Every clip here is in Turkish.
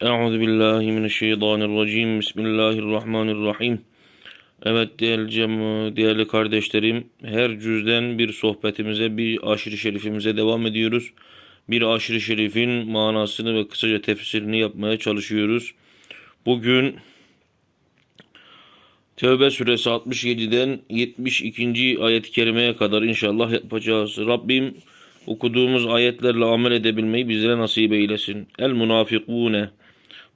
Euzu billahi mineşşeytanirracim. Bismillahirrahmanirrahim. Evet değerli cem- değerli kardeşlerim, her cüzden bir sohbetimize, bir aşırı şerifimize devam ediyoruz. Bir aşırı şerifin manasını ve kısaca tefsirini yapmaya çalışıyoruz. Bugün Tevbe suresi 67'den 72. ayet-i kerimeye kadar inşallah yapacağız. Rabbim okuduğumuz ayetlerle amel edebilmeyi bizlere nasip eylesin. El münafikune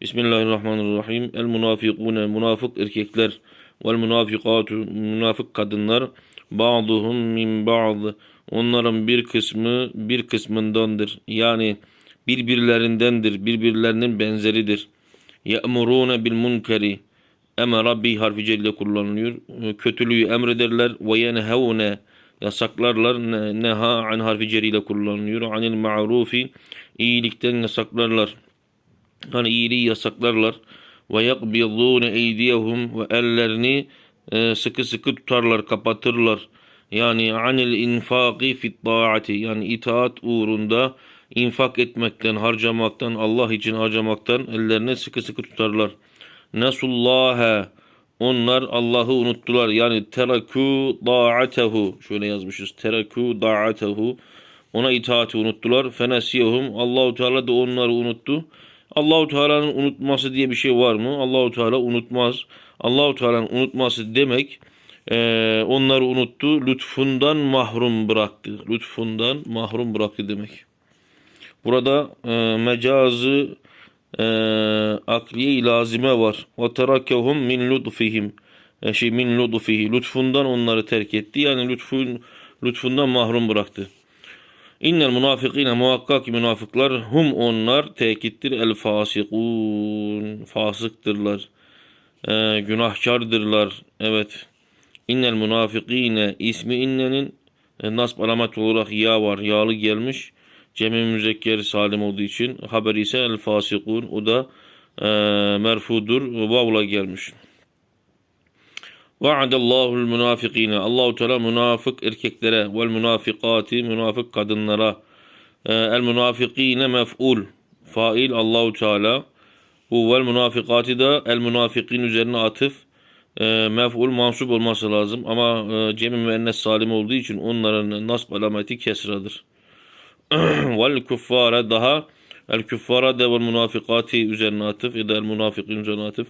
Bismillahirrahmanirrahim. El münafikune münafık erkekler vel münafikatu münafık kadınlar ba'duhum min ba'd onların bir kısmı bir kısmındandır. Yani birbirlerindendir. Birbirlerinin benzeridir. Ye'murune bil munkeri Eme Rabbi harfi celle kullanılıyor. Kötülüğü emrederler ve yenhevne yasaklarlar. Ne- Neha an harfi celle kullanılıyor. Anil ma'rufi iyilikten yasaklarlar. Hani iyiliği yasaklarlar. Ve yakbidûne eydiyehum ve ellerini e, sıkı sıkı tutarlar, kapatırlar. Yani anil infaki fit taati yani itaat uğrunda infak etmekten, harcamaktan, Allah için harcamaktan ellerini sıkı sıkı tutarlar. Nasullâhe onlar Allah'ı unuttular. Yani terakû da'atehu şöyle yazmışız. Terakû da'atehu ona itaati unuttular. Fenesiyehum Allahu Teala da onları unuttu. Allahu Teala'nın unutması diye bir şey var mı? Allahu Teala unutmaz. Allahu Teala'nın unutması demek eee, onları unuttu. Lütfundan mahrum bıraktı. Lütfundan mahrum bıraktı demek. Burada e, mecazı e, akliye lazime var. Ve terakehum min lütfihim. E, şey min lütfihi. Lütfundan onları terk etti. Yani lütfun, lütfundan mahrum bıraktı. İnnel münafıkine muhakkak münafıklar hum onlar tekittir el fasikun. Fasıktırlar. E, günahkardırlar. Evet. İnnel münafıkine ismi innenin e, nasb alamet olarak ya var. Yağlı gelmiş. Cemi müzekker salim olduğu için haber ise el fasikun o da e, merfudur vavla gelmiş. Va'adallahu'l münafikine Allahu Teala münafık erkeklere vel münafikati münafık kadınlara e, el münafikine mef'ul fail Allahu Teala. Bu vel münafikati da el münafikin üzerine atıf e, mef'ul mansup olması lazım. Ama e, cemi müennes salim olduğu için onların nasb alameti kesradır. Vel kuffara daha el kuffara da vel münafikati üzerine atıf ya da el münafikin üzerine atıf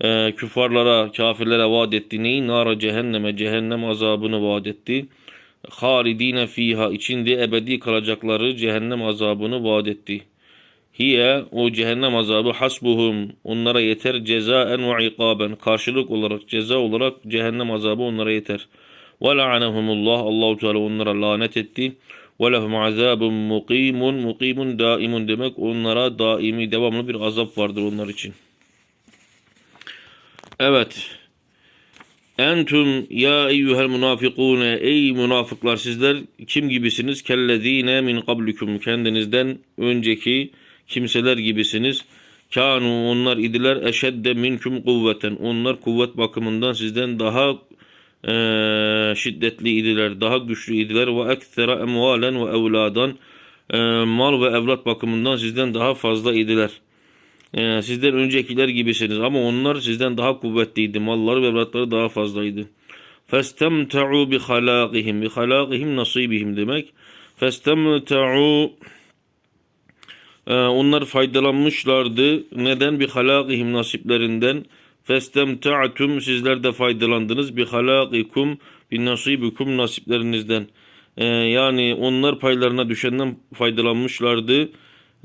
e, küffarlara, kafirlere vaat etti. Neyi? Nara cehenneme, cehennem azabını vaat etti. Halidine fiha, içinde ebedi kalacakları cehennem azabını vaat etti. Hiye, o cehennem azabı hasbuhum, onlara yeter cezaen ve ikaben, karşılık olarak, ceza olarak cehennem azabı onlara yeter. Ve la'anehumullah, Allahu Teala onlara lanet etti. Ve lehum azabun mukimun, mukimun daimun demek onlara daimi, devamlı bir azap vardır onlar için. Evet. Entum ya eyyuhel münafikune ey münafıklar sizler kim gibisiniz? Kellezine min kablikum kendinizden önceki kimseler gibisiniz. Kanu onlar idiler eşedde minkum kuvveten. Onlar kuvvet bakımından sizden daha eee, şiddetli idiler, daha güçlü idiler ve ekstra emvalen ve evladan eee, mal ve evlat bakımından sizden daha fazla idiler. Ee, sizden öncekiler gibisiniz ama onlar sizden daha kuvvetliydi. Malları ve evlatları daha fazlaydı. Festemta'u bi halaqihim. Bi halaqihim nasibihim demek. Festemta'u ee, onlar faydalanmışlardı. Neden? Bi halaqihim nasiplerinden. Festemta'tum sizler de faydalandınız. Bi halaqikum bi nasibikum nasiplerinizden. Ee, yani onlar paylarına düşenden faydalanmışlardı.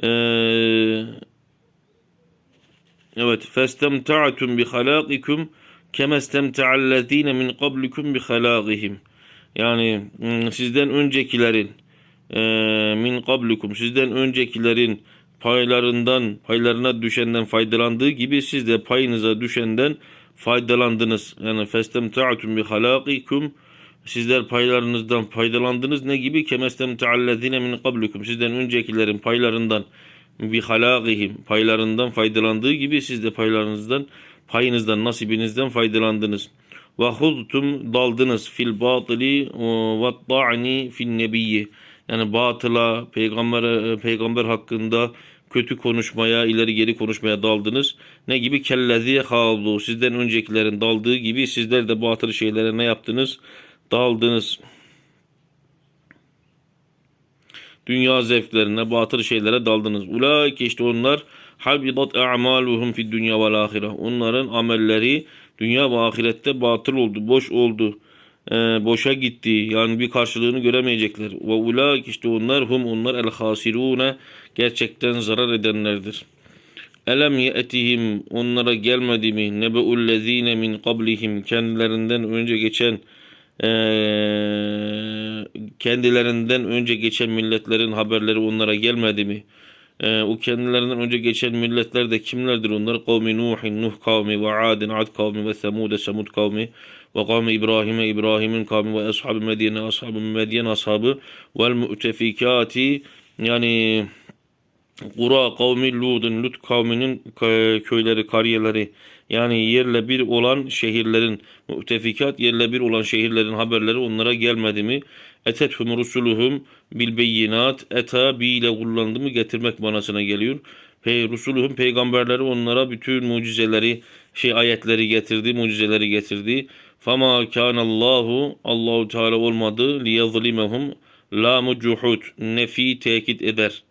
Eee Evet, festemta'tum bi halaqikum kema istemta'allezine min qablikum bi halaqihim. Yani mm, sizden öncekilerin e, min qablikum sizden öncekilerin paylarından paylarına düşenden faydalandığı gibi siz de payınıza düşenden faydalandınız. Yani festemta'tum bi halaqikum sizler paylarınızdan faydalandınız ne gibi kemestemta'allezine min qablikum sizden öncekilerin paylarından bi halagihim paylarından faydalandığı gibi siz de paylarınızdan payınızdan nasibinizden faydalandınız. Ve hudtum daldınız fil batili ve ta'ni fil nebiyyi. Yani batıla peygamber peygamber hakkında kötü konuşmaya, ileri geri konuşmaya daldınız. Ne gibi? Kellezi haldu. Sizden öncekilerin daldığı gibi sizler de batıl şeylere ne yaptınız? Daldınız. Dünya zevklerine, batıl şeylere daldınız. Ulaike işte onlar habidat a'maluhum fid dünya vel ahire. Onların amelleri dünya ve ahirette batıl oldu, boş oldu. Ee, boşa gitti. Yani bir karşılığını göremeyecekler. Ve ulaike işte onlar hum onlar el hasirune gerçekten zarar edenlerdir. Elem ye'tihim onlara gelmedi mi nebeullezine min qablihim kendilerinden önce geçen eee, kendilerinden önce geçen milletlerin haberleri onlara gelmedi mi? Eee, o kendilerinden önce geçen milletler de kimlerdir onlar? Kavmi Nuhin, Nuh kavmi ve Adin, Ad kavmi ve Semud, Semud kavmi ve kavmi İbrahim'e, İbrahim'in kavmi ve ashab-ı Medyen'e, ashab-ı Medyen ashabı vel mu'tefikati yani Kura kavmi Lud'un Lut kavminin köyleri, kariyeleri yani yerle bir olan şehirlerin mütefikat yerle bir olan şehirlerin haberleri onlara gelmedi mi? Etethum rusuluhum bil beyinat eta bi ile kullandı mı getirmek manasına geliyor. Pey rusuluhum peygamberleri onlara bütün mucizeleri şey ayetleri getirdi, mucizeleri getirdi. Fama kanallahu Allahu Teala olmadı liyazlimehum lamu cuhud nefi tekit eder.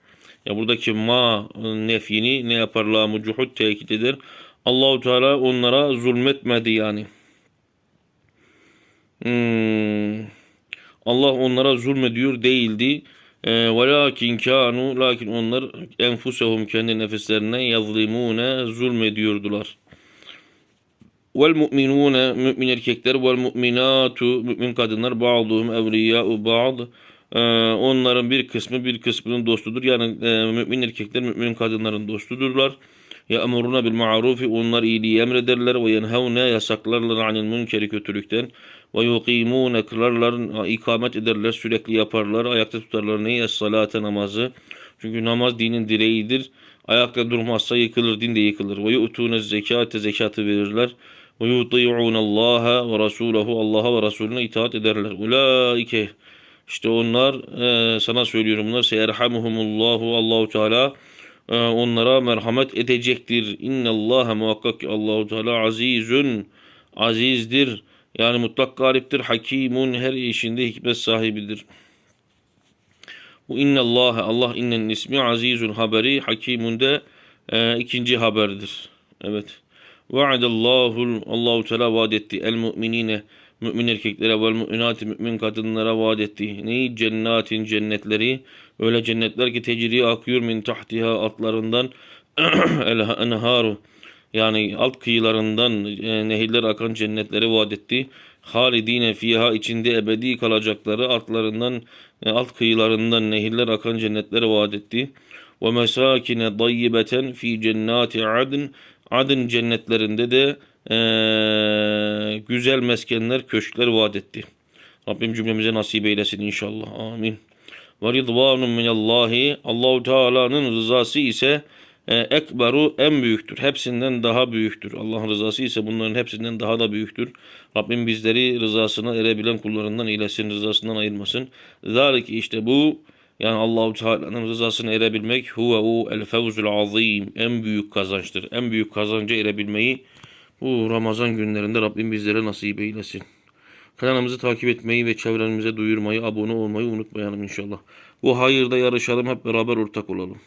Ya buradaki ma nefini ne yapar lamu cuhud tekit eder. Allahu Teala onlara zulmetmedi yani. Hmm. Allah onlara zulmediyor değildi. Ee, Velakin kanu lakin onlar enfusehum kendi nefislerine yazlimune zulmediyordular. Vel mu'minune mümin erkekler vel mu'minatu mümin kadınlar ba'duhum evliya'u ba'd Ee, onların bir kısmı bir kısmının dostudur. Yani e, mümin erkekler mümin kadınların dostudurlar. Ya'muruna bil ma'rufi onlar iyiliği emrederler. ve yenhevne yasaklarlar anil münkeri kötülükten. ve yuqimune kılarlar ikamet ederler sürekli yaparlar. Ayakta tutarlar neyi? Salate namazı. Çünkü namaz dinin direğidir. Ayakta durmazsa yıkılır din de yıkılır. ve yu'tune zekate zekatı verirler. ve yuti'un Allah'a ve Rasulahu Allah'a ve Resulüne itaat ederler. Ulaike. İşte onlar e, sana söylüyorum bunlar. seyerhamuhumullahu Allahu Teala onlara merhamet edecektir. İnnallaha muhakkak ki Allahu Teala azizün azizdir. Yani mutlak galiptir. Hakimun her işinde hikmet sahibidir. Bu innallaha Allah innen ismi azizun haberi hakimun de e, ikinci haberdir. Evet. Vaadallahu Allahu Teala vaad etti el mu'minine mümin erkeklere vel müminati mümin kadınlara vaat etti. Neyi? Cennetin cennetleri. Öyle cennetler ki tecri akıyor min tahtiha altlarından el enharu. Yani alt kıyılarından e, nehirler akan cennetleri vaat etti. Halidine fiha içinde ebedi kalacakları altlarından e, alt kıyılarından nehirler akan cennetleri vaat etti. Ve mesakine dayyibeten fi cennati adn. Adın cennetlerinde de eee, güzel meskenler, köşkler vaat etti. Rabbim cümlemize nasip eylesin inşallah. Amin. Ve ridvanun minallahi. Allahu Teala'nın rızası ise e, ekberu en büyüktür. Hepsinden daha büyüktür. Allah'ın rızası ise bunların hepsinden daha da büyüktür. Rabbim bizleri rızasına erebilen kullarından eylesin, rızasından ayırmasın. Zalik işte bu yani Allahu Teala'nın rızasına erebilmek huve el fevzul azim en büyük kazançtır. En büyük kazanca erebilmeyi bu Ramazan günlerinde Rabbim bizlere nasip eylesin. Kanalımızı takip etmeyi ve çevremize duyurmayı, abone olmayı unutmayalım inşallah. Bu hayırda yarışalım, hep beraber ortak olalım.